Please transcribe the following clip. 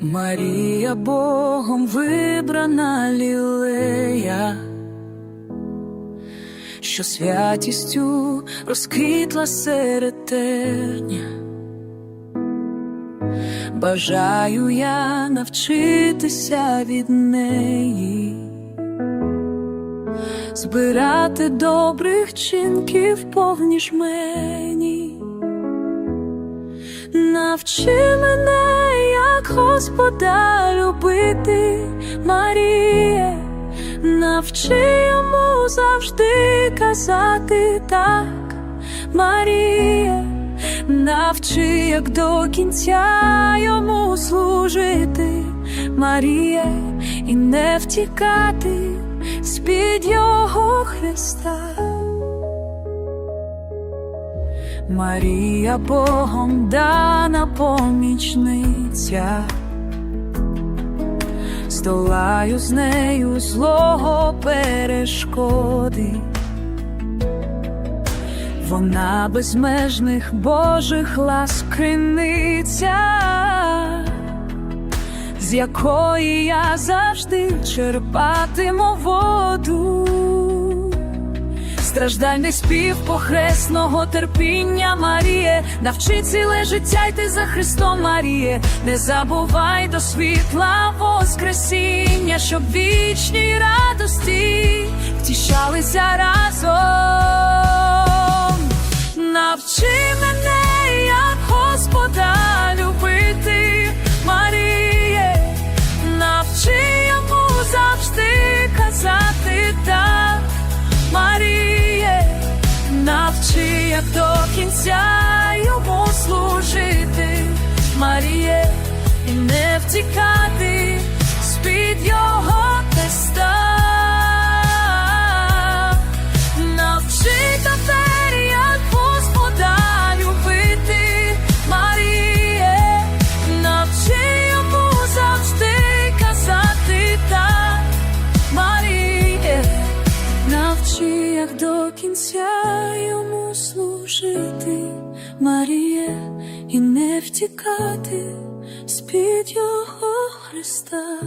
Марія Богом вибрана лілея, що святістю розквітла серед терня. Бажаю я навчитися від неї, збирати добрих чинків повні жмені. Навчи мене, як Господа любити, Маріє, навчи йому завжди казати так, Маріє, навчи, як до кінця йому служити, Маріє, і не втікати з-під його Христа. Марія Богом дана помічниця, здолаю з нею злого перешкоди, вона безмежних Божих ласкриниця, з якої я завжди черпатиму воду страждальний спів похресного терпіння Маріє, навчи ціле життя йти за Христом Маріє, не забувай до світла Воскресіння, щоб вічній радості втішалися разом. Навчи як до кінця йому служити, Маріє, і не втікати Навчи, як до кінця йому служити, Маріє, і не втікати з-під його Христа.